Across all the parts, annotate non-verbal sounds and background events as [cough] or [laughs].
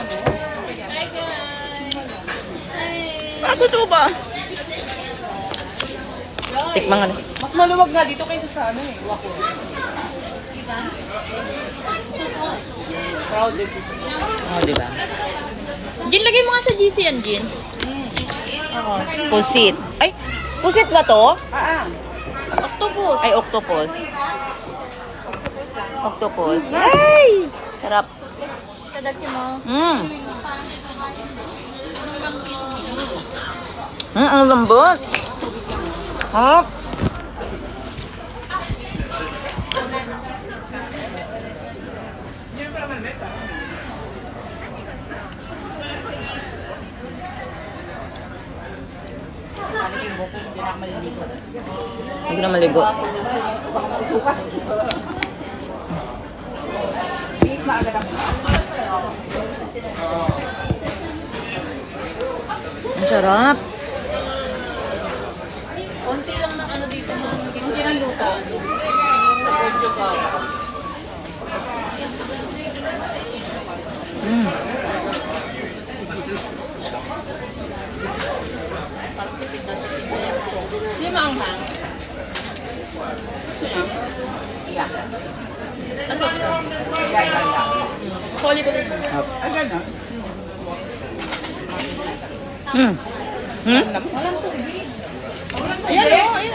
Hi guys! Hi! Ako to ba? Tikman nga. Mas maluwag nga dito kaysa sa ano eh. Wako. Crowded. Oh, di ba? Jin, lagay mo nga sa GC yan, Jin. Pusit. Ay, pusit ba to? Ah, ah. Octopus. Ay, octopus. Octopus. Ay! Sarap. Mo. Mm. Mm, ang lambot. Harap. Hindi na maligo. Ang sarap. Konti lang ng ano dito. Konti ng lupa. Sa Porto ka. Mm. Hindi maanghang. Yeah. Ano? Yeah, yeah, yeah. Solid ko din. Ay, gano'n. Mm. Hmm? Ayan o, ayan.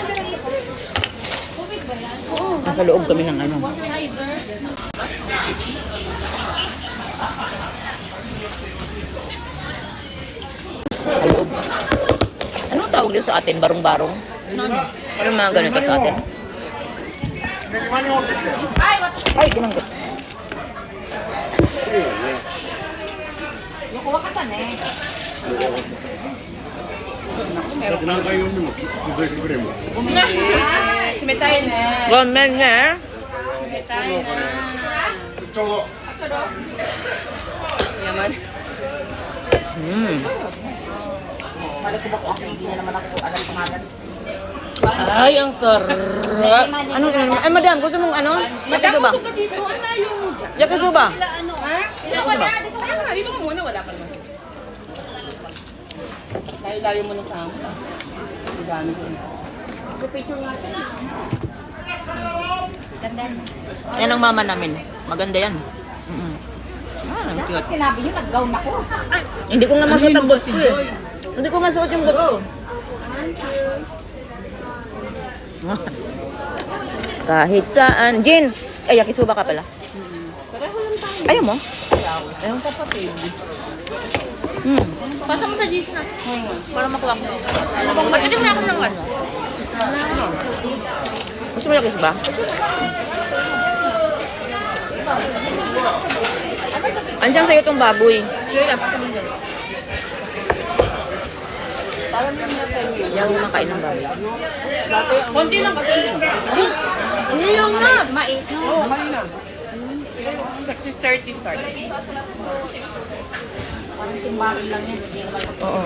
Nasa loob kami ng ano. Loob. Anong tawag dito sa atin? Barong-barong? Ano? Mga ganito sa atin? Ay, ginanggot. Simetay na. Gomen na. Simetay na. Yaman. Mm. Malay ko ba kung ako hindi na naman ako alam pangalan. Ay, ang sarap. Ano, ano? Ay, madam, gusto mong ano? Yakisoba. Busog ka dito. Ano yung... Yakisoba. Ha? Dito wala. Dito ka. Dito ka muna. Wala pa naman. Layo-layo mo na sa amin. Sigano ko. Yan ang mama namin. Maganda yan. Mm-mm. Ah, ang cute. Sinabi niyo, nag-gown ako. Hindi ko nga masuot ang boots ko eh. Hindi ko masuot yung boots ko. [laughs] Kahit saan. Jin! Ay, yakisuba ka pala. Pareho lang tayo. Ayaw mo? Ayaw kapatid. Hmm. Pasa mo sa GC na. Para makuha ko. Pagkating na ako ng ano. Gusto mo yakisuba? Andiyan sa'yo tong baboy. Yun pasa mo dyan. Yan ang makain ng baboy. Konti lang kasi. Ano yung nga? Oo, oh, mali na. 30 start. Oo.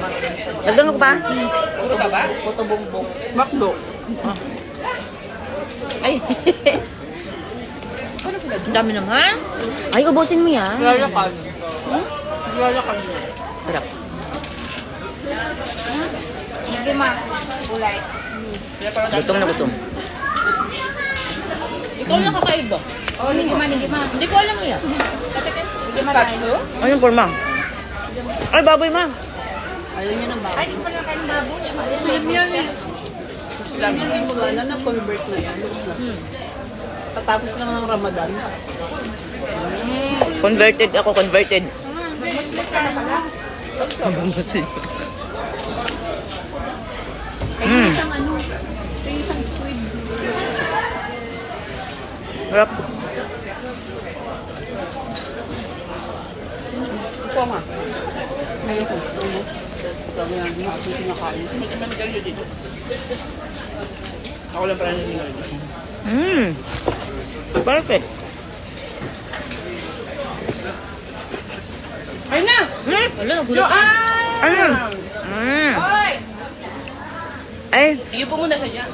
Dagdagan ko pa? Puro ka ba? Puto bumbong. Makdo. Ay. Ang dami naman. Ay, ubusin mo yan. Lalakad. Hmm? Lalakad. Sarap. Hindi ma. Kulay. Gutom na gutom. Ikaw lang kakaiba. Oh, hindi ma, hindi ma. Hindi ko alam yan. Hindi ma tayo. Anong porma? Ay, baboy ma. Ayaw niya ng bago. Ay, hindi pa na kain baboy. Slim yan eh. Islam. Hindi mo na na-convert na yan. Hmm. Tatapos lang ng Ramadan. Converted ako, converted. Bumbusin. Mm. Sarap. Ito ma. Ayun ko. Sabi nga, hindi ako ka namin ganyan dito. Ako lang pala nililig. Mm. Perfect. Ay na! Mm. Wala, nagulat. ay! Ano? Mm. Ay! Ay, Iyo po muna siya dyan.